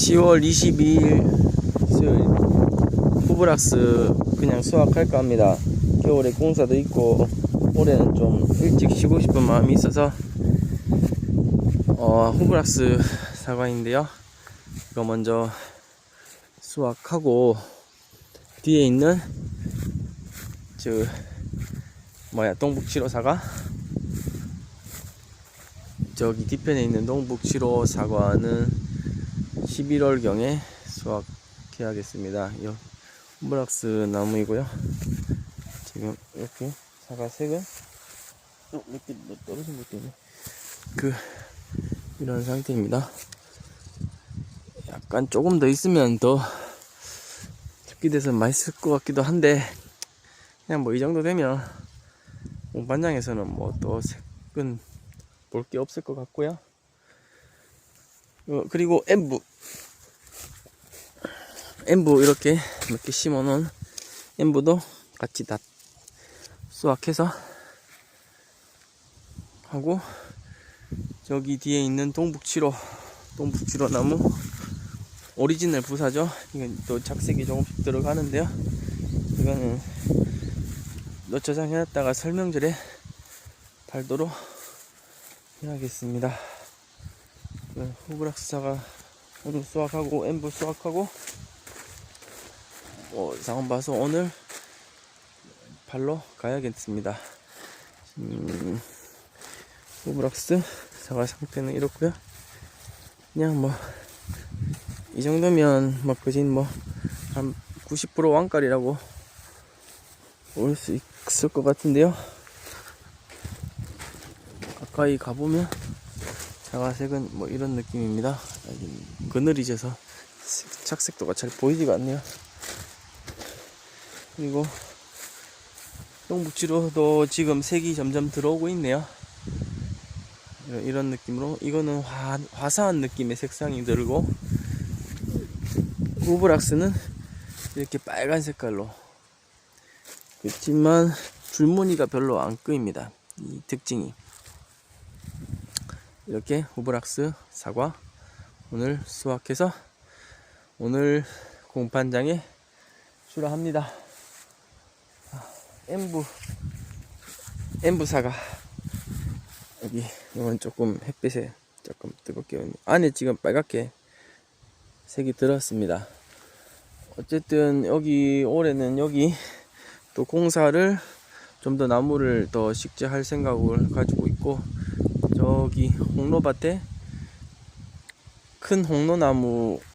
10월 22일 수요일 후브락스 그냥 수확할까 합니다. 겨울에 공사도 있고 올해는 좀 일찍 쉬고 싶은 마음이 있어서 어, 후브락스 사과인데요. 이거 먼저 수확하고 뒤에 있는 저 뭐야 동북치로 사과 저기 뒤편에 있는 동북치로 사과는 11월경에 수확해야겠습니다. 이 홈브락스 나무이고요. 지금 이렇게 사과 색은 어, 몇개 떨어진 것도 있네. 그 이런 상태입니다. 약간 조금 더 있으면 더 죽기돼서 맛있을 것 같기도 한데 그냥 뭐 이 정도 되면 공반장에서는 뭐 또 색은 볼 게 없을 것 같고요. 어, 그리고 엠부 엠부 이렇게 몇 개 심어 놓은 엠부도 같이 다 수확해서 하고 저기 뒤에 있는 동북치로 동북치로 나무 오리지널 부사죠. 이건 또 작색이 조금씩 들어가는데요. 이거는 노처장 해놨다가 설명절에 달도록 해야겠습니다 그 후브락스사가 오늘 수확하고 엠부 수확하고 뭐 상황 봐서 오늘 발로 가야겠습니다. 음, 후브락스 사과 상태는 이렇고요. 그냥 뭐 이 정도면 뭐 그진 뭐 한 90% 왕깔이라고 올 수 있을 것 같은데요. 가까이 가보면 자가색은 뭐 이런 느낌입니다. 여기 그늘이 져서 색- 착색도가 잘 보이지가 않네요. 그리고 똥북지로도 지금 색이 점점 들어오고 있네요. 이런, 이런 느낌으로 이거는 화, 화사한 느낌의 색상이 들고 후브락스는 이렇게 빨간 색깔로 그렇지만 줄무늬가 별로 안 끄입니다. 이 특징이 이렇게 후브락스 사과 오늘 수확해서 오늘 공판장에 출하합니다. 아, 엠부 엠부 사과 여기 이건 조금 햇빛에 조금 뜨겁게. 안에 지금 빨갛게 색이 들었습니다. 어쨌든 여기 올해는 여기 또 공사를 좀 더 나무를 더 식재할 생각을 가지고 있고 저기 홍로밭에 큰 홍로나무